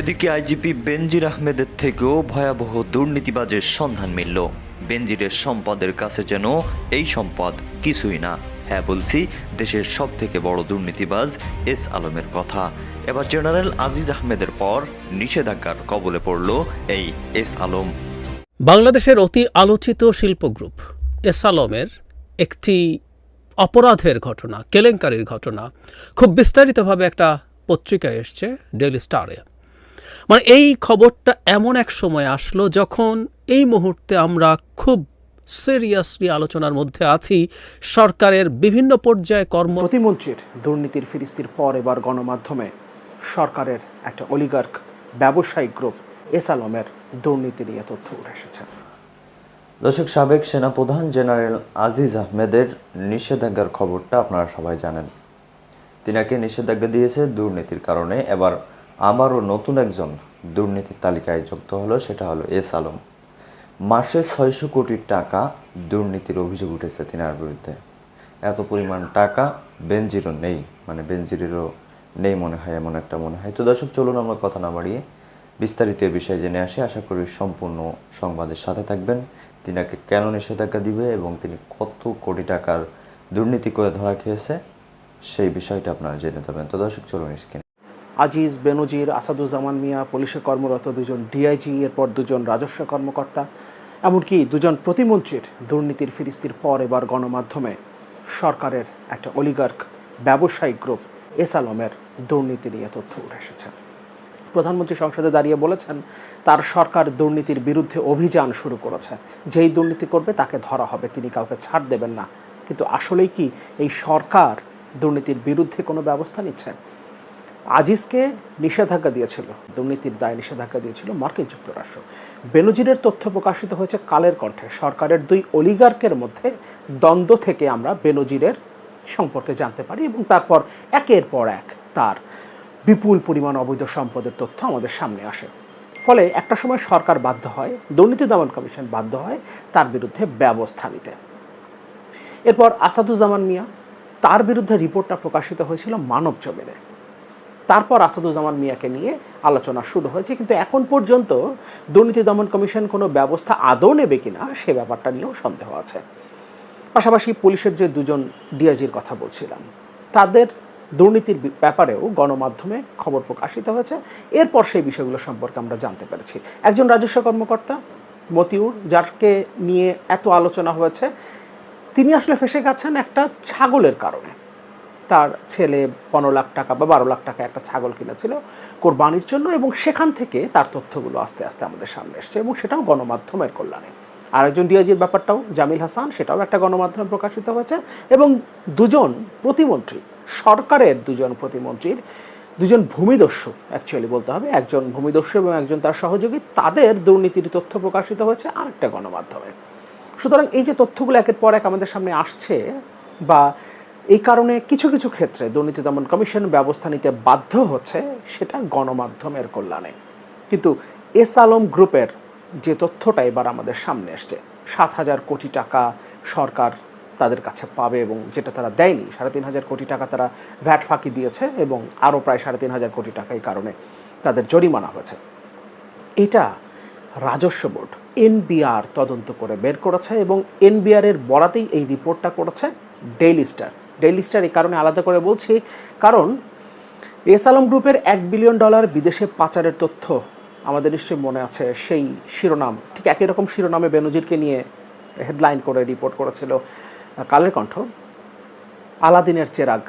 এদিকে আইজিপি বেনজির আহমেদের থেকেও ভয়াবহ দুর্নীতিবাজের সন্ধান মিলল। বেনজিরের সম্পদের কাছে যেন এই সম্পদ কিছুই না। হ্যাঁ বলছি, দেশের সব থেকে বড় দুর্নীতিবাজ এস আলমের কথা। এবার জেনারেল আজিজ আহমেদের পর নিষেধাজ্ঞার কবলে পড়ল এই এস আলম। বাংলাদেশের অতি আলোচিত শিল্প গ্রুপ এসালমের একটি অপরাধের ঘটনা, কেলেঙ্কারির ঘটনা। খুব বিস্তারিতভাবে একটা পত্রিকায় এসছে, ডেইলি স্টারে। মানে এই খবরটা এমন এক সময় আসলো যখন এই মুহূর্তে আমরা খুব সিরিয়াসলি আলোচনার মধ্যে আছি সরকারের বিভিন্ন পর্যায়ে কর্ম প্রতিমন্ত্রীর দুর্নীতির ফিরিস্তির পর এবার গণমাধ্যমে সরকারের একটা অলিগার্ক ব্যবসায়িক গ্রুপ এস আলমের দুর্নীতি নিয়ে তথ্য উঠে এসেছে। দর্শক সাবেক সেনাপ্রধান জেনারেল আজিজ আহমেদের নিষেধাজ্ঞার খবরটা আপনারা সবাই জানেন। তিনাকে নিষেধাজ্ঞা দিয়েছে দুর্নীতির কারণে। এবার আবারও নতুন একজন দুর্নীতির তালিকায় যুক্ত হলো, সেটা হলো এস আলম। মাসে ছয়শো কোটি টাকা দুর্নীতির অভিযোগ উঠেছে তিনার বিরুদ্ধে। এত পরিমাণ টাকা বেনজিরও নেই মানে বেনজিরেরও নেই মনে হয়, এমন একটা মনে হয়। তো দর্শক, চলুন আমরা কথা না বাড়িয়ে বিস্তারিত বিষয়ে জেনে আসি। আশা করি সম্পূর্ণ সংবাদের সাথে থাকবেন। তিনাকে কেন নিষেধাজ্ঞা দিবে এবং তিনি কত কোটি টাকার দুর্নীতি করে ধরা খেয়েছে, সেই বিষয়টা আপনারা জেনে যাবেন। তো দর্শক, চলুন স্ক্রিন। আজিজ, বেনজির, আসাদুজ্জামান মিয়া পুলিশে কর্মরত দুজন ডিআইজি, এরপর দুজন রাজস্ব কর্মকর্তা, এমনকি দুজন প্রতিমন্ত্রীর দুর্নীতির ফিরিস্তির পর এবার গণমাধ্যমে সরকারের একটা অলিগার্ক ব্যবসায়িক গ্রুপ এস আলমের দুর্নীতি নিয়ে তথ্য উঠে এসেছে। প্রধানমন্ত্রী সংসদে দাঁড়িয়ে বলেছেন, তার সরকার দুর্নীতির বিরুদ্ধে অভিযান শুরু করেছে। যেই দুর্নীতি করবে তাকে ধরা হবে, তিনি কাউকে ছাড় দেবেন না। কিন্তু আসলেই কি এই সরকার দুর্নীতির বিরুদ্ধে কোনো ব্যবস্থা নিচ্ছে? আজিজকে নিষেধাজ্ঞা দিয়েছিল, দুর্নীতির দায় নিষেধাজ্ঞা দিয়েছিল মার্কিন যুক্তরাষ্ট্র। বেনজিরের তথ্য প্রকাশিত হয়েছে কালের কণ্ঠে। সরকারের দুই অলিগার্কের মধ্যে দ্বন্দ্ব থেকে আমরা বেনজিরের সম্পর্কে জানতে পারি এবং তারপর একের পর এক তার বিপুল পরিমাণ অবৈধ সম্পদের তথ্য আমাদের সামনে আসে। ফলে একটা সময় সরকার বাধ্য হয়, দুর্নীতি দমন কমিশন বাধ্য হয় তার বিরুদ্ধে ব্যবস্থা নিতে। এরপর আসাদুজ্জামান মিয়া তার বিরুদ্ধে রিপোর্টটা প্রকাশিত হয়েছিল মানব জমিনে তারপর আসাদুজ্জামান মিয়াকে নিয়ে আলোচনা শুরু হয়েছে। কিন্তু এখন পর্যন্ত দুর্নীতি দমন কমিশন কোনো ব্যবস্থা আদৌ নেবে কিনা সে ব্যাপারটা নিয়েও সন্দেহ আছে। পাশাপাশি পুলিশের যে দুজন ডিআইজির কথা বলছিলাম, তাদের দুর্নীতির ব্যাপারেও গণমাধ্যমে খবর প্রকাশিত হয়েছে। এরপর সেই বিষয়গুলো সম্পর্কে আমরা জানতে পেরেছি। একজন রাজস্ব কর্মকর্তা মতিউর, যারকে নিয়ে এত আলোচনা হয়েছে, তিনি আসলে ফেসে গেছেন একটা ছাগলের কারণে। তার ছেলে পনেরো লাখ টাকা বা বারো লাখ টাকা একটা ছাগল কিনেছিল কোরবানির জন্য এবং সেখান থেকে তার তথ্যগুলো আস্তে আস্তে আমাদের সামনে এসছে এবং সেটাও গণমাধ্যমের কল্যাণে। আরেকজন ডিআইজির ব্যাপারটাও, জামিল হাসান, সেটাও একটা গণমাধ্যমে প্রকাশিত হয়েছে এবং দুজন প্রতিমন্ত্রী, সরকারের দুজন প্রতিমন্ত্রীর, দুজন ভূমিদস্যু অ্যাকচুয়ালি বলতে হবে, একজন ভূমিদস্যু এবং একজন তার সহযোগী, তাদের দুর্নীতির তথ্য প্রকাশিত হয়েছে আরেকটা গণমাধ্যমে। সুতরাং এই যে তথ্যগুলো একের পর এক আমাদের সামনে আসছে বা এই কারণে কিছু কিছু ক্ষেত্রে দুর্নীতি দমন কমিশন ব্যবস্থা নিতে বাধ্য হচ্ছে, সেটা গণমাধ্যমের কল্যাণে। কিন্তু এস আলম গ্রুপের যে তথ্যটা এবার আমাদের সামনে এসছে, সাত হাজার কোটি টাকা সরকার তাদের কাছে পাবে এবং যেটা তারা দেয়নি, সাড়ে তিন হাজার কোটি টাকা তারা ভ্যাট ফাঁকি দিয়েছে এবং আরও প্রায় সাড়ে তিন হাজার কোটি টাকা এই কারণে তাদের জরিমানা হয়েছে। এটা রাজস্ব বোর্ড, এনবিআর তদন্ত করে বের করেছে এবং এনবিআর এর বরাতেই এই রিপোর্টটা করেছে ডেইলি স্টার। ডেইলি স্টার এই কারণে আলাদা করে বলছি, কারণ এস আলম গ্রুপের এক বিলিয়ন ডলার বিদেশে পাচারের তথ্য আমাদের নিশ্চয়ই মনে আছে, সেই শিরোনাম। ঠিক একই রকম শিরোনামে বেনজিরকে নিয়ে হেডলাইন করে রিপোর্ট করেছিল কালের কণ্ঠ। আলাদিনের চেরাগ,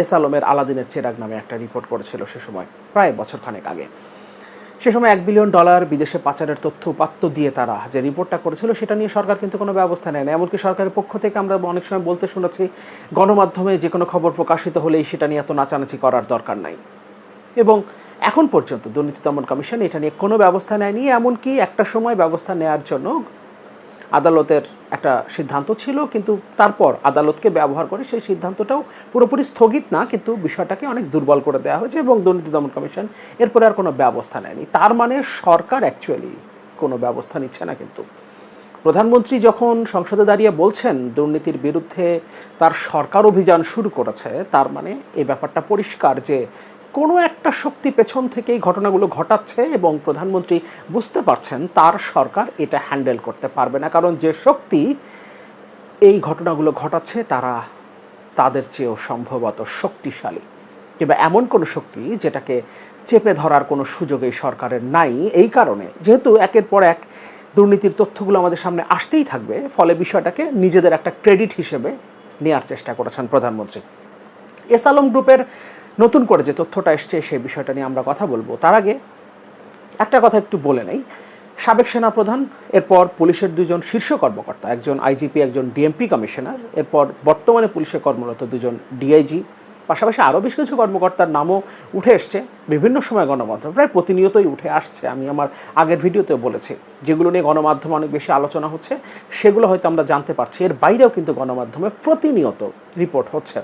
এস আলমের আলাদিনের চেরাগ নামে একটা রিপোর্ট করেছিল সে সময়, প্রায় বছরখানেক আগে। সে সময় এক বিলিয়ন ডলার বিদেশে পাচারের তথ্য উপাত্ত দিয়ে তারা যে রিপোর্টটা করেছিল সেটা নিয়ে সরকার কিন্তু কোনো ব্যবস্থা নেয় না এমনকি সরকারের পক্ষ থেকে আমরা অনেক সময় বলতে শুনেছি, গণমাধ্যমে যে কোনো খবর প্রকাশিত হলেই সেটা নিয়ে এত নাচানাচি করার দরকার নাই। এবং এখন পর্যন্ত দুর্নীতি দমন কমিশন এটা নিয়ে কোনো ব্যবস্থা নেয়নি, এমনকি একটা সময় ব্যবস্থা নেওয়ার জন্য আদালতের একটা সিদ্ধান্ত ছিল, কিন্তু তারপর আদালতকে ব্যবহার করে সেই সিদ্ধান্তটাও পুরোপুরি স্থগিত না, কিন্তু বিষয়টাকে অনেক দুর্বল করে দেওয়া হয়েছে এবং দুর্নীতি দমন কমিশন এরপরে আর কোনো ব্যবস্থা নেয়নি। তার মানে সরকার অ্যাকচুয়ালি কোনো ব্যবস্থা নিচ্ছে না কিন্তু। প্রধানমন্ত্রী যখন সংসদে দাঁড়িয়ে বলছেন দুর্নীতির বিরুদ্ধে তার সরকার অভিযান শুরু করেছে, তার মানে এই ব্যাপারটা পরিষ্কার যে কোনো একটা শক্তি পেছন থেকে এই ঘটনাগুলো ঘটাচ্ছে এবং প্রধানমন্ত্রী বুঝতে পারছেন তার সরকার এটা হ্যান্ডেল করতে পারবে না। কারণ যে শক্তি এই ঘটনাগুলো ঘটাচ্ছে, তারা তাদের চেয়েও সম্ভবত শক্তিশালী। কিংবা এমন কোনো শক্তি যেটাকে চেপে ধরার কোনো সুযোগ এই সরকারের নাই। এই কারণে যেহেতু একের পর এক দুর্নীতির তথ্যগুলো আমাদের সামনে আসতেই থাকবে, ফলে বিষয়টাকে নিজেদের একটা ক্রেডিট হিসেবে নেওয়ার চেষ্টা করেছেন প্রধানমন্ত্রী। এস আলম গ্রুপের নতুন করে যে তথ্যটা এসছে সেই বিষয়টা নিয়ে আমরা কথা বলব। তার আগে একটা কথা একটু বলে নেই। সাবেক সেনাপ্রধান, এরপর পুলিশের দুজন শীর্ষ কর্মকর্তা, একজন আইজিপি, একজন ডিএমপি কমিশনার, এরপর বর্তমানে পুলিশে কর্মরত দুজন ডিআইজি, পাশাপাশি আরও বেশ কিছু কর্মকর্তার নামও উঠে এসছে বিভিন্ন সময় গণমাধ্যম, প্রায় প্রতিনিয়তই উঠে আসছে। আমি আমার আগের ভিডিওতেও বলেছি, যেগুলো নিয়ে গণমাধ্যমে অনেক বেশি আলোচনা হচ্ছে, সেগুলো হয়তো আমরা জানতে পারছি। এর বাইরেও কিন্তু গণমাধ্যমে প্রতিনিয়ত রিপোর্ট হচ্ছে।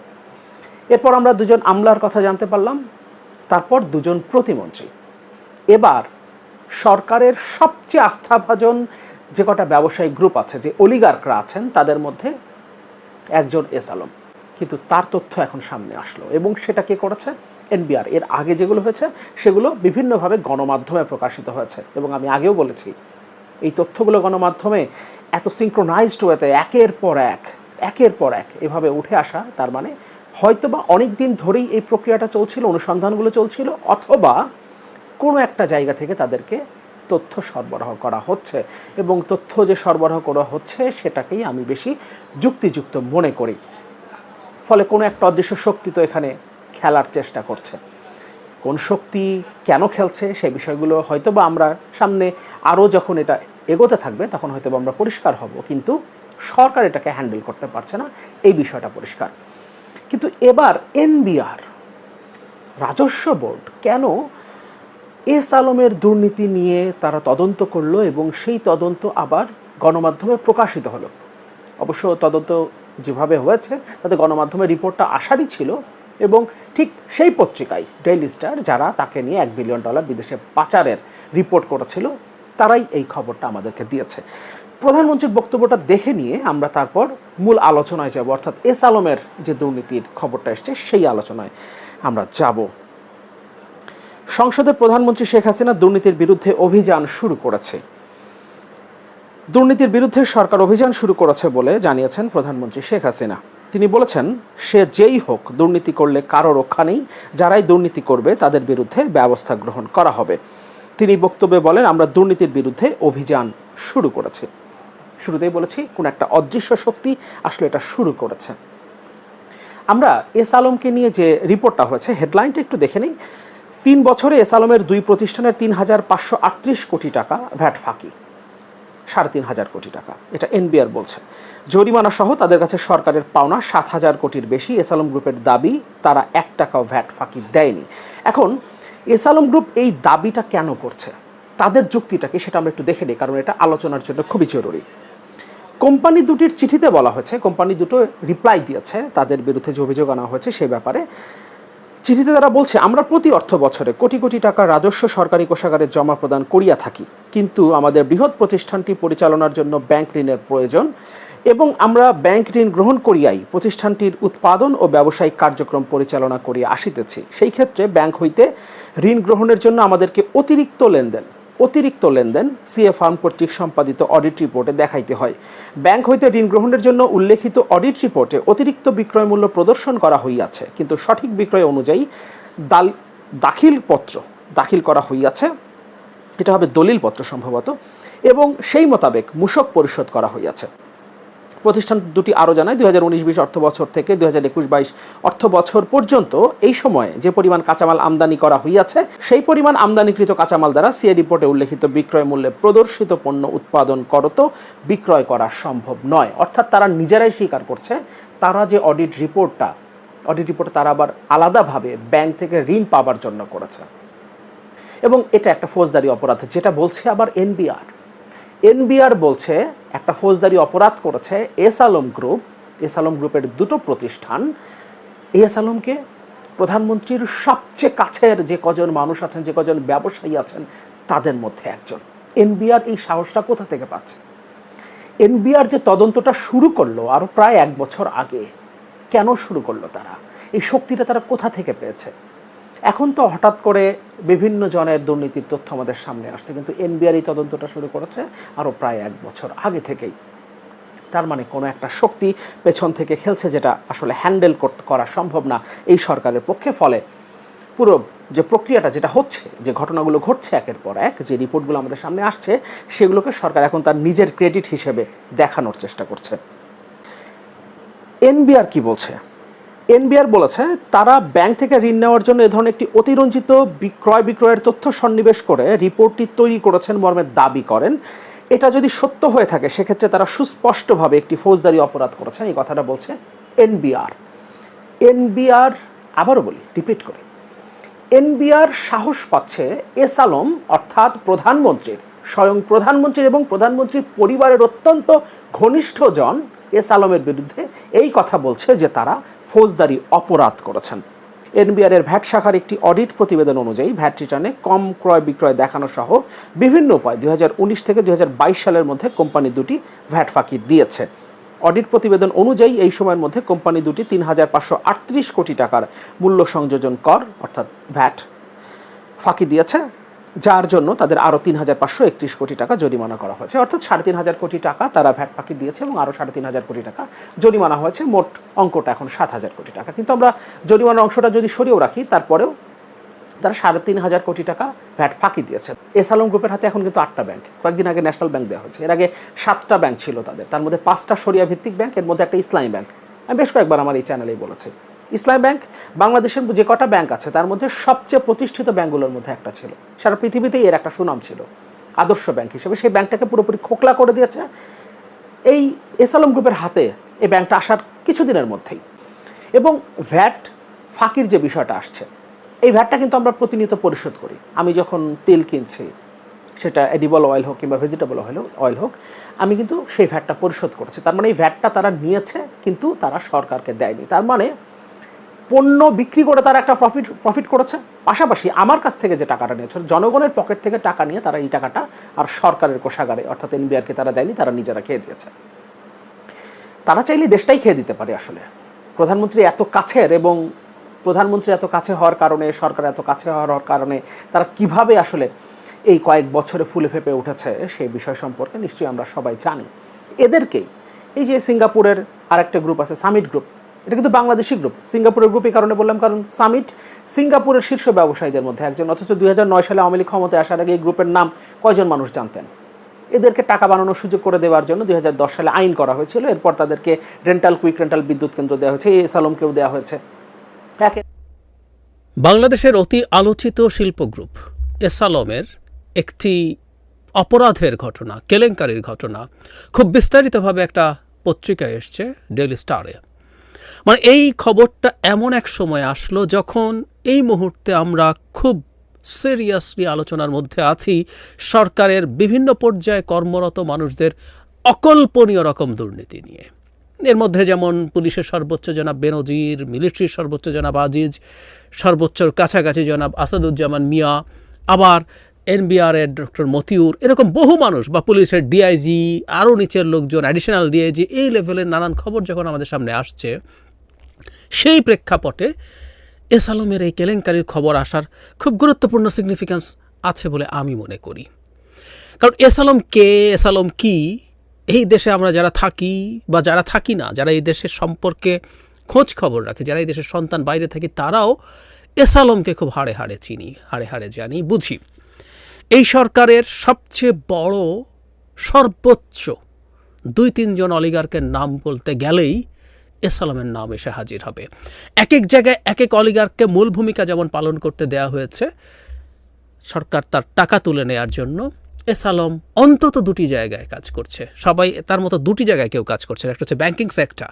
এরপর আমরা দুজন আমলার কথা জানতে পারলাম, তারপর দুজন প্রতিমন্ত্রী। এবার সরকারের সবচেয়ে আস্থাভাজন যে কটা ব্যবসায়িক গ্রুপ আছে, যে অলিগার্করা আছেন, তাদের মধ্যে একজন এস আলম। কিন্তু তার তথ্য এখন সামনে আসলো এবং সেটা কে করেছে? এনবিআর। এর আগে যেগুলো হয়েছে, সেগুলো বিভিন্নভাবে গণমাধ্যমে প্রকাশিত হয়েছে এবং আমি আগেও বলেছি, এই তথ্যগুলো গণমাধ্যমে এত সিঙ্ক্রোনাইজড ওয়েতে একের পর এক, একের পর এক এভাবে উঠে আসা, তার মানে হয়তোবা অনেক দিন ধরেই এই প্রক্রিয়াটা চলছিল, অনুসন্ধানগুলো চলছিল, অথবা কোনো একটা জায়গা থেকে তাদেরকে তথ্য সরবরাহ করা হচ্ছে। এবং তথ্য যে সরবরাহ করা হচ্ছে, সেটাকেই আমি বেশি যুক্তিযুক্ত মনে করি। ফলে কোনো একটা অদৃশ্য শক্তি তো এখানে খেলার চেষ্টা করছে। কোন শক্তি কেন খেলছে সেই বিষয়গুলো হয়তো বা আমরা সামনে আরও যখন এটা এগোতে থাকবে, তখন হয়তো আমরা পরিষ্কার হব। কিন্তু সরকার এটাকে হ্যান্ডেল করতে পারছে না। এই বিষয়টা পরিষ্কার। কিন্তু এবার এনবিআর, রাজস্ব বোর্ড, কেন এস আলমের দুর্নীতি নিয়ে তারা তদন্ত করল এবং সেই তদন্ত আবার গণমাধ্যমে প্রকাশিত হলো? অবশ্য তদন্ত যেভাবে হয়েছে, তাতে গণমাধ্যমে রিপোর্টটা আসারই ছিল এবং ঠিক সেই পত্রিকায়, ডেইলি স্টার, যারা তাকে নিয়ে এক বিলিয়ন ডলার বিদেশে পাচারের রিপোর্ট করেছিল, তারাই এই খবরটা আমাদেরকে দিয়েছে। প্রধানমন্ত্রীর বক্তব্যটা দেখে নিয়ে আমরা তারপর মূল আলোচনায় যাব। অর্থাৎ এস আলমের যে দুর্নীতির খবরটা এসছে, সেই আলোচনায় আমরা যাব। সংসদে প্রধানমন্ত্রী শেখ হাসিনা দুর্নীতির বিরুদ্ধে অভিযান শুরু করেছে। দুর্নীতির বিরুদ্ধে সরকার অভিযান শুরু করেছে বলে জানিয়েছেন প্রধানমন্ত্রী শেখ হাসিনা। তিনি বলেছেন, সে যেই হোক, দুর্নীতি করলে কারও রক্ষা নেই। যারাই দুর্নীতি করবে, তাদের বিরুদ্ধে ব্যবস্থা গ্রহণ করা হবে। তিনি বক্তব্যে বলেন, আমরা দুর্নীতির বিরুদ্ধে অভিযান শুরু করেছি। শুরুতেই বলেছি, কোন একটা অদৃশ্য শক্তি আসলে এটা শুরু করেছে। আমরা এস আলমকে নিয়ে যে রিপোর্টটা হয়েছে, হেডলাইনটা একটু দেখে নিই। তিন বছরে এস আলমের দুই প্রতিষ্ঠানের তিন হাজার পাঁচশো আটত্রিশ কোটি টাকা ভ্যাট ফাঁকি। সাড়ে তিন হাজার কোটি টাকা। এটা এনবিআর বলছে। জরিমানা সহ তাদের কাছে সরকারের পাওনা সাত হাজার কোটির বেশি। এস আলম গ্রুপের দাবি, তারা এক টাকাও ভ্যাট ফাঁকি দেয়নি। এখন, এস আলম গ্রুপ এই দাবিটা কেন করছে? তাদের যুক্তিটাকে সেটা আমরা একটু দেখে নিই, কারণ এটা আলোচনার জন্য খুবই জরুরি। কোম্পানি দুটির চিঠিতে বলা হয়েছে, কোম্পানি দুটো রিপ্লাই দিয়েছে, তাদের বিরুদ্ধে যে অভিযোগ আনা হয়েছে সেই ব্যাপারে। চিঠিতে তারা বলছে, আমরা প্রতি অর্থ বছরে কোটি কোটি টাকা রাজস্ব সরকারি কোষাগারে জমা প্রদান করিয়া থাকি। কিন্তু আমাদের বৃহৎ প্রতিষ্ঠানটি পরিচালনার জন্য ব্যাংক ঋণের প্রয়োজন এবং আমরা ব্যাংক ঋণ গ্রহণ করিয়াই প্রতিষ্ঠানটির উৎপাদন ও ব্যবসায়িক কার্যক্রম পরিচালনা করিয়া আসিতেছি। সেই ক্ষেত্রে ব্যাংক হইতে ঋণ গ্রহণের জন্য আমাদেরকে অতিরিক্ত লেনদেন অতিরিক্ত লেনদেন সিএ ফার্ম কর্তৃক সম্পাদিত অডিট রিপোর্টে দেখাইতে হয়। ব্যাংক হইতে ঋণ গ্রহণের জন্য উল্লেখিত অডিট রিপোর্টে অতিরিক্ত বিক্রয় মূল্য প্রদর্শন করা হইয়াছে, কিন্তু সঠিক বিক্রয় অনুযায়ী দাল, দাখিল পত্র দাখিল করা হইয়াছে। এটা হবে দলিলপত্র সম্ভবত, এবং সেই মোতাবেক মূসক পরিশোধ করা হইয়াছে। প্রতিষ্ঠান দুটি আরও জানায়, দুই হাজার উনিশ বিশ অর্থ বছর থেকে দুই হাজার একুশ বাইশ অর্থ বছর পর্যন্ত এই সময়ে যে পরিমাণ কাঁচামাল আমদানি করা হইয়াছে, সেই পরিমাণ আমদানিকৃত কাঁচামাল দ্বারা সিএ রিপোর্টে উল্লেখিত বিক্রয় মূল্যে প্রদর্শিত পণ্য উৎপাদন করত, বিক্রয় করা সম্ভব নয়। অর্থাৎ তারা নিজেরাই স্বীকার করছে, তারা যে অডিট রিপোর্টটা অডিট রিপোর্ট তারা আবার আলাদাভাবে ব্যাংক থেকে ঋণ পাবার জন্য করেছে। এবং এটা একটা ফৌজদারি অপরাধ, যেটা বলছে আবার এনবিআর এনবিআর বলছে, একটা ফৌজদারি অপরাধ করেছে S Alam group. S Alam গ্রুপের দুটো প্রতিষ্ঠান। এস আলমকে প্রধানমন্ত্রীর সবচেয়ে কাছের যে কজন মানুষ আছেন, যে কজন ব্যবসায়ী আছেন, তাদের মধ্যে একজন। এনবিআর এই সাহসটা কোথা থেকে পাচ্ছে? এনবিআর যে তদন্তটা শুরু করল আরও প্রায় এক বছর আগে, কেন শুরু করল তারা? এই শক্তিটা তারা কোথা থেকে পেয়েছে? এখন তো হঠাৎ করে বিভিন্ন জনের দুর্নীতির তথ্য আমাদের সামনে আসছে, কিন্তু এনবিআর এই তদন্তটা শুরু করেছে আরও প্রায় এক বছর আগে থেকেই। তার মানে কোনো একটা শক্তি পেছন থেকে খেলছে যেটা আসলে হ্যান্ডেল করা সম্ভব না এই সরকারের পক্ষে। ফলে পুরো যে প্রক্রিয়াটা যেটা হচ্ছে, যে ঘটনাগুলো ঘটছে একের পর এক, যে রিপোর্টগুলো আমাদের সামনে আসছে, সেগুলোকে সরকার এখন তার নিজের ক্রেডিট হিসেবে দেখানোর চেষ্টা করছে। এনবিআর কি বলছে? এনবিআর বলেছে, তারা ব্যাংক থেকে ঋণ নেওয়ার জন্য এ ধরনের একটি অতিরঞ্জিত বিক্রয় বিক্রয়ের তথ্য সন্নিবেশ করে রিপোর্টটি তৈরি করেছেন মর্মে দাবি করেন। এটা যদি সত্য হয়ে থাকে, সেক্ষেত্রে তারা সুস্পষ্টভাবে একটি ফৌজদারি অপরাধ করেছেন, এই কথাটা বলছে এনবিআর। এনবিআর, আবারও বলি, রিপিট করে। এনবিআর সাহস পাচ্ছে এস আলম, অর্থাৎ প্রধানমন্ত্রীর স্বয়ং প্রধানমন্ত্রীর এবং প্রধানমন্ত্রীর পরিবারের অত্যন্ত ঘনিষ্ঠজন এস আলমের বিরুদ্ধে এই কথা বলছে যে তারা ফৌজদারি অপরাধ করেছেন। এনবিআর এর ভ্যাট শাখার একটি অডিট প্রতিবেদন অনুযায়ী ভ্যাট রিটার্নে কম ক্রয় বিক্রয় দেখানো সহ বিভিন্ন উপায় দুই হাজার উনিশ থেকে দুই হাজার বাইশ সালের মধ্যে কোম্পানি দুটি ভ্যাট ফাঁকি দিয়েছে। অডিট প্রতিবেদন অনুযায়ী এই সময়ের মধ্যে কোম্পানি দুটি তিন হাজার পাঁচশো আটত্রিশ কোটি টাকার মূল্য সংযোজন কর, অর্থাৎ ভ্যাট, ফাঁকি দিয়েছে। যার জন্য তাদের আরও তিন হাজার পাঁচশো একত্রিশ কোটি টাকা জরিমানা করা হয়েছে। অর্থাৎ সাড়ে তিন হাজার কোটি টাকা তারা ভ্যাট ফাঁকি দিয়েছে এবং আরও সাড়ে তিন হাজার কোটি টাকা জরিমানা হয়েছে। মোট অঙ্কটা এখন সাত হাজার কোটি টাকা। কিন্তু আমরা জরিমানার অংশটা যদি সরিয়েও রাখি, তারপরেও তারা সাড়ে তিন হাজার কোটি টাকা ভ্যাট ফাঁকি দিয়েছে। এস আলম গ্রুপের হাতে এখন কিন্তু আটটা ব্যাংক। কয়েকদিন আগে ন্যাশনাল ব্যাংক দেওয়া হয়েছে। এর আগে সাতটা ব্যাংক ছিল তাদের। তার মধ্যে পাঁচটা সরিয়া ভিত্তিক ব্যাংক, এর মধ্যে একটা ইসলামী ব্যাংক। আমি বেশ কয়েকবার আমার এই চ্যানেলেই বলেছি। ইসলামী ব্যাংক বাংলাদেশের যে কটা ব্যাংক আছে, তার মধ্যে সবচেয়ে প্রতিষ্ঠিত ব্যাংকগুলোর মধ্যে একটা ছিল। সারা পৃথিবীতেই এর একটা সুনাম ছিল। আদর্শ ব্যাংক হিসেবে সেই ব্যাংকটাকে পুরোপুরি খোকলা করে দিয়েছে। এই এস আলম গ্রুপের হাতে এই ব্যাংকটা আসার কিছুদিনের মধ্যেই। এবং ভ্যাট ফাঁকির যে বিষয়টা আসছে, এই ভ্যাটটা কিন্তু আমরা প্রতিনিয়ত পরিশোধ করি। আমি যখন তেল কিনছি, সেটা এডিবল অয়েল হোক কিংবা ভেজিটেবল অয়েল হোক অয়েল হোক, আমি কিন্তু সেই ভ্যাটটা পরিশোধ করেছি। তার মানে এই ভ্যাটটা তারা নিয়েছে, কিন্তু তারা সরকারকে দেয়নি। তার মানে পণ্য বিক্রি করে তারা একটা প্রফিট প্রফিট করেছে। পাশাপাশি আমার কাছ থেকে যে টাকাটা নিয়েছে জনগণের পকেট থেকে টাকা নিয়ে তারা এই টাকাটা আর সরকারের কোষাগারে, অর্থাৎ এনবিআরকে তারা দেয়নি, তারা নিজেরা খেয়ে দিয়েছে। তারা চাইলে দেশটাই খেয়ে দিতে পারে আসলে। প্রধানমন্ত্রী এত কাছের এবং প্রধানমন্ত্রী এত কাছে হওয়ার কারণে, সরকার এত কাছে হওয়ার কারণে তারা কীভাবে আসলে এই কয়েক বছরে ফুলে ফেপে উঠেছে সেই বিষয় সম্পর্কে নিশ্চয়ই আমরা সবাই জানি। এদেরকেই এই যে সিঙ্গাপুরের আরেকটা গ্রুপ আছে সামিট গ্রুপ এটা কিন্তু বাংলাদেশি গ্রুপ সিঙ্গাপুরের গ্রুপ এই কারণে বললাম, কারণ সামিট সিঙ্গাপুরের শীর্ষ ব্যবসায়ীদের মধ্যে একজন। অথচ দু হাজার নয় সালে আওয়ামী লীগ ক্ষমতায় আসার আগে এই গ্রুপের নাম কয়জন মানুষ জানতেন? এদেরকে টাকা বানানোর সুযোগ করে দেওয়ার জন্য দু হাজার দশ সালে আইন করা হয়েছিল। এরপর তাদেরকে রেন্টাল কুইক রেন্টাল বিদ্যুৎ কেন্দ্র দেওয়া হয়েছে। এস আলমকেও দেওয়া হয়েছে। বাংলাদেশের অতি আলোচিত শিল্প গ্রুপ এসালমের একটি অপরাধের ঘটনা, কেলেঙ্কারির ঘটনা। খুব বিস্তারিতভাবে একটা পত্রিকায় এসছে ডেইলি স্টারে মানে এই খবরটা এমন এক সময় আসলো যখন এই মুহূর্তে আমরা খুব সিরিয়াসলি আলোচনার মধ্যে আছি, সরকারের বিভিন্ন পর্যায়ে কর্মরত মানুষদের অকল্পনীয় রকম দুর্নীতি নিয়ে। এর মধ্যে যেমন পুলিশের সর্বোচ্চ জনাব বেনজির, মিলিটারির সর্বোচ্চ জনাব আজিজ, সর্বোচ্চর কাছাকাছি জনাব আসাদুজ্জামান মিয়া, আবার এনবিআরের ডক্টর মতিউর, এরকম বহু মানুষ বা পুলিশের ডিআইজি আরও নিচের লোকজন অ্যাডিশনাল ডিআইজি এই লেভেলের নানান খবর যখন আমাদের সামনে আসছে, সেই প্রেক্ষাপটে এস আলমের এই কেলেঙ্কারির খবর আসার খুব গুরুত্বপূর্ণ সিগনিফিক্যান্স আছে বলে আমি মনে করি। কারণ এস আলম কে, এস আলম কী, এই দেশে আমরা যারা থাকি বা যারা থাকি না, যারা এই দেশের সম্পর্কে খোঁজ খবর রাখে, যারা এই দেশের সন্তান বাইরে থাকি, তারাও এস আলমকে খুব হাড়ে হাড়ে চিনি, হাড়ে হাড়ে জানি, বুঝি। এই সরকারের সবচেয়ে বড়, সর্বোচ্চ দুই তিনজন অলিগার্কের নাম বলতে গেলেই এস আলমের নাম এসে হাজির হবে। এক এক জায়গায় এক এক অলিগার্ককে মূল ভূমিকা যেমন পালন করতে দেয়া হয়েছে, সরকার তার টাকা তুলে নেয়ার জন্য এস আলম অন্তত দুটি জায়গায় কাজ করছে। সবাই তার মতো দুটি জায়গায় কেউ কাজ করছে একটা হচ্ছে ব্যাংকিং সেক্টর।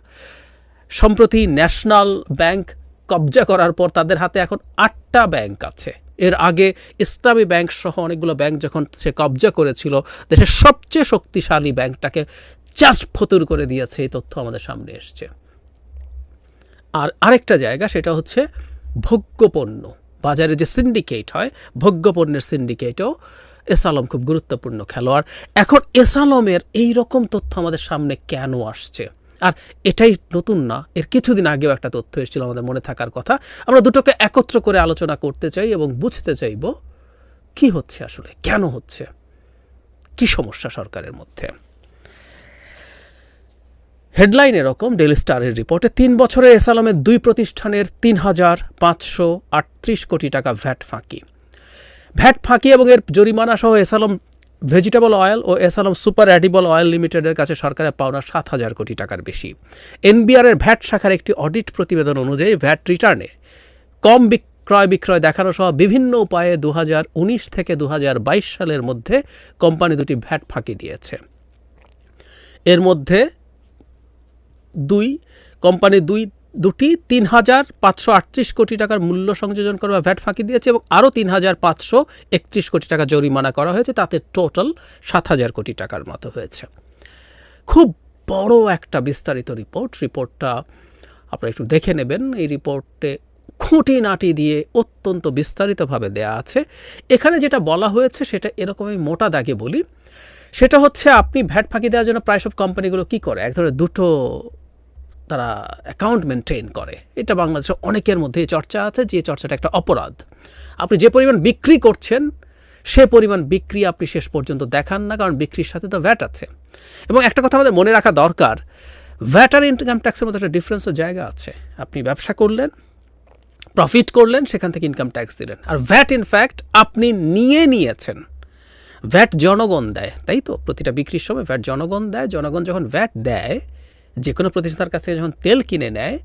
সম্প্রতি ন্যাশনাল ব্যাংক কবজা করার পর তাদের হাতে এখন আটটা ব্যাংক আছে। এর আগে ইসলামী ব্যাংক সহ অনেকগুলো ব্যাংক যখন সে কবজা করেছিল, দেশের সবচেয়ে শক্তিশালী ব্যাংকটাকে জাস্ট ফতুর করে দিয়েছে, এই তথ্য আমাদের সামনে এসছে। আর আরেকটা জায়গা, সেটা হচ্ছে ভোগ্যপণ্য। বাজারে যে সিন্ডিকেট হয়, ভোগ্যপণ্যের সিন্ডিকেটও এস আলম খুব গুরুত্বপূর্ণ খেলোয়াড়। এখন এস আলমের এই রকম তথ্য আমাদের সামনে কেন আসছে? আর এটাই নতুন না। এর কিছুদিন আগেও একটা তথ্য এসেছিল আমাদের মনে থাকার কথা। আমরা দুটোকে একত্র করে আলোচনা করতে চাই এবং বুঝতে চাইব কি হচ্ছে আসলে, কেন হচ্ছে, কি সমস্যা সরকারের মধ্যে। হেডলাইন এরকম ডেলি স্টারের রিপোর্টে, তিন বছরে এস আলমের দুই প্রতিষ্ঠানের তিন হাজার পাঁচশো আটত্রিশ কোটি টাকা ভ্যাট ফাঁকি। ভ্যাট ফাঁকি এবং এর জরিমানা সহ এস আলম ভেজিটেবল অয়েল ও S Alam super edible oil লিমিটেডের কাছে সরকারের পাওনা সাত হাজার কোটি টাকার বেশি। এনবিআরের ভ্যাট শাখার একটি অডিট প্রতিবেদন অনুযায়ী ভ্যাট রিটার্নে কম বিক্রয় বিক্রয় দেখানো সহ বিভিন্ন উপায়ে দু হাজার উনিশ থেকে দু হাজার বাইশ সালের মধ্যে কোম্পানি দুটি ভ্যাট ফাঁকি দিয়েছে। এর মধ্যে দুই, কোম্পানি দুই দুটি তিন হাজার পাঁচশো আটত্রিশ কোটি টাকার মূল্য সংযোজন করে বা ভ্যাট ফাঁকি দিয়েছে এবং আরও তিন হাজার পাঁচশো একত্রিশ কোটি টাকা জরিমানা করা হয়েছে। তাতে টোটাল সাত হাজার কোটি টাকার মতো হয়েছে। খুব বড় একটা বিস্তারিত রিপোর্ট। রিপোর্টটা আপনারা একটু দেখে নেবেন। এই রিপোর্টে খুঁটিনাটি দিয়ে অত্যন্ত বিস্তারিতভাবে দেয়া আছে। এখানে যেটা বলা হয়েছে, সেটা এরকমই মোটা দাগে বলি। সেটা হচ্ছে আপনি ভ্যাট ফাঁকি দেওয়ার জন্য প্রায় সব কোম্পানিগুলো কী করে? এক ধরনের দুটো তারা অ্যাকাউন্ট মেনটেন করে। এটা বাংলাদেশে অনেকের মধ্যে চর্চা আছে, যে চর্চাটা একটা অপরাধ। আপনি যে পরিমাণ বিক্রি করছেন, সে পরিমাণ বিক্রি আপনি শেষ পর্যন্ত দেখান না, কারণ বিক্রির সাথে তো ভ্যাট আছে। এবং একটা কথা আমাদের মনে রাখা দরকার ভ্যাট আর ইনকাম ট্যাক্সের মধ্যে একটা ডিফারেন্সের জায়গা আছে। আপনি ব্যবসা করলেন প্রফিট করলেন, সেখান থেকে ইনকাম ট্যাক্স দিলেন। আর ভ্যাট ইনফ্যাক্ট আপনি নিয়ে নিয়েছেন। ভ্যাট জনগণ দেয়, তাই তো? প্রতিটা বিক্রির সময় ভ্যাট জনগণ দেয়, জনগণ যখন ভ্যাট দেয় যে কোনো প্রতিষ্ঠাতার কাছ থেকে যখন তেল কিনে নেয়,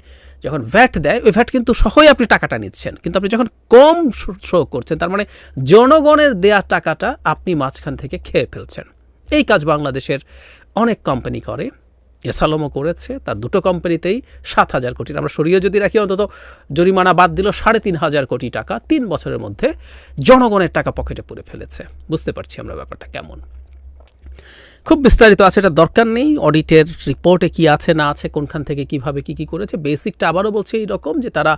যখন ভ্যাট দেয়, ওই ভ্যাট কিন্তু সহই আপনি টাকাটা নিচ্ছেন। কিন্তু আপনি যখন কম শো করছেন, তার মানে জনগণের দেয়া টাকাটা আপনি মাঝখান থেকে খেয়ে ফেলছেন। এই কাজ বাংলাদেশের অনেক কোম্পানি করে। এসালমও করেছে, তার দুটো কোম্পানিতেই সাত হাজার কোটি। আমরা সরিয়ে যদি রাখি, অন্তত জরিমানা বাদ দিল সাড়ে তিন হাজার কোটি টাকা। তিন বছরের মধ্যে জনগণের টাকা পকেটে পুরে ফেলেছে। বুঝতে পারছি আমরা ব্যাপারটা কেমন। খুব বিস্তারিত আছে, এটা দরকার নেই। অডিটের রিপোর্টে কি আছে, না আছে, কোনখান থেকে কীভাবে কি কি করেছে, বেসিকটা আবারও বলছে এই রকম যে তারা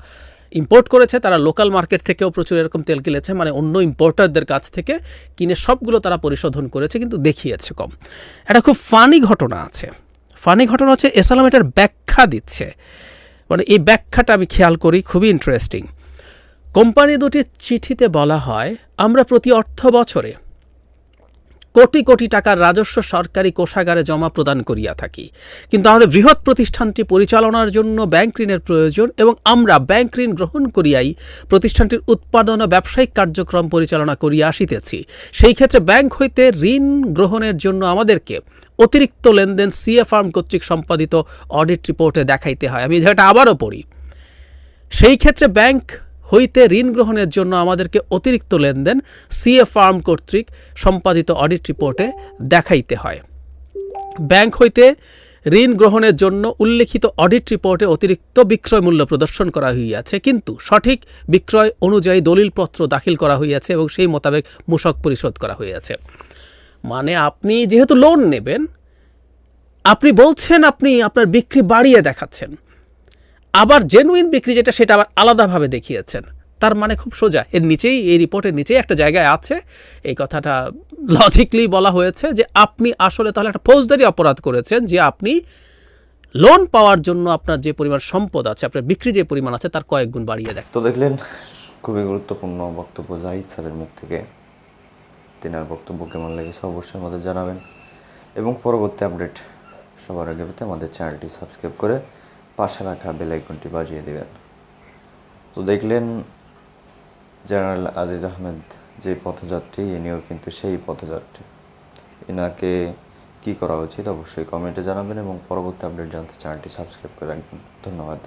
ইম্পোর্ট করেছে, তারা লোকাল মার্কেট থেকেও প্রচুর এরকম তেল কিনেছে মানে অন্য ইম্পোর্টারদের কাছ থেকে কিনে সবগুলো তারা পরিশোধন করেছে, কিন্তু দেখিয়েছে কম। একটা খুব ফানি ঘটনা আছে। ফানি ঘটনা হচ্ছে, এসালাম এটার ব্যাখ্যা দিচ্ছে। মানে এই ব্যাখ্যাটা আমি খেয়াল করি, খুবই ইন্টারেস্টিং কোম্পানি দুটির চিঠিতে বলা হয়, আমরা প্রতি অর্থ বছরে কোটি কোটি টাকার রাজস্ব সরকারি কোষাগারে জমা প্রদান করিয়া থাকি। কিন্তু আমাদের বৃহৎ প্রতিষ্ঠানটি পরিচালনার জন্য ব্যাংক ঋণের প্রয়োজন এবং আমরা ব্যাংক ঋণ গ্রহণ করিয়াই প্রতিষ্ঠানটির উৎপাদন ও ব্যবসায়িক কার্যক্রম পরিচালনা করিয়া আসিতেছি। সেই ক্ষেত্রে ব্যাংক হইতে ঋণ গ্রহণের জন্য আমাদেরকে অতিরিক্ত লেনদেন সিএ ফার্ম কর্তৃক সম্পাদিত অডিট রিপোর্টে দেখাইতে হয়। আমি যেটা আবারও পড়ি। সেই ক্ষেত্রে ব্যাংক হইতে ঋণ গ্রহণের জন্য আমাদেরকে অতিরিক্ত লেনদেন সিএ ফার্ম কর্তৃক সম্পাদিত অডিট রিপোর্টে দেখাইতে হয়। ব্যাংক হইতে ঋণ গ্রহণের জন্য উল্লেখিত অডিট রিপোর্টে অতিরিক্ত বিক্রয় মূল্য প্রদর্শন করা হইয়াছে, কিন্তু সঠিক বিক্রয় অনুযায়ী দলিলপত্র দাখিল করা হইয়াছে এবং সেই মোতাবেক মূসক পরিশোধ করা হইয়াছে। মানে আপনি যেহেতু লোন নেবেন, আপনি বলছেন আপনি আপনার বিক্রি বাড়িয়ে দেখাচ্ছেন। আবার জেনুইন বিক্রি যেটা সেটা আবার আলাদাভাবে দেখিয়েছেন। তার মানে খুব সোজা। এর নিচেই, এই রিপোর্টের নিচেই একটা জায়গায় আছে। এই কথাটা লজিকলি বলা হয়েছে যে আপনি আসলে তাহলে একটা ফৌজদারি অপরাধ করেছেন যে আপনি লোন পাওয়ার জন্য আপনার যে পরিমাণ সম্পদ আছে, আপনার বিক্রি যে পরিমাণ আছে, তার কয়েক গুণ বাড়িয়ে দেখ তো দেখলেন, খুবই গুরুত্বপূর্ণ বক্তব্য জাহিদ স্যারের মুখ থেকে। তেনার বক্তব্য কেমন লেগেছে অবশ্যই আমাদের জানাবেন। এবং পরবর্তী আপডেট সবার আগে পেতে আমাদের চ্যানেলটি সাবস্ক্রাইব করে পাশে রাখা বেলাইকনটি বাজিয়ে দেবেন। তো দেখলেন জেনারেল আজিজ আহমেদ যে পথযাত্রী, ইনিও কিন্তু সেই পথযাত্রী। এনাকে কি করা উচিত অবশ্যই কমেন্টে জানাবেন এবং পরবর্তী আপডেট জানতে চ্যানেলটি সাবস্ক্রাইব করে রাখবেন। ধন্যবাদ।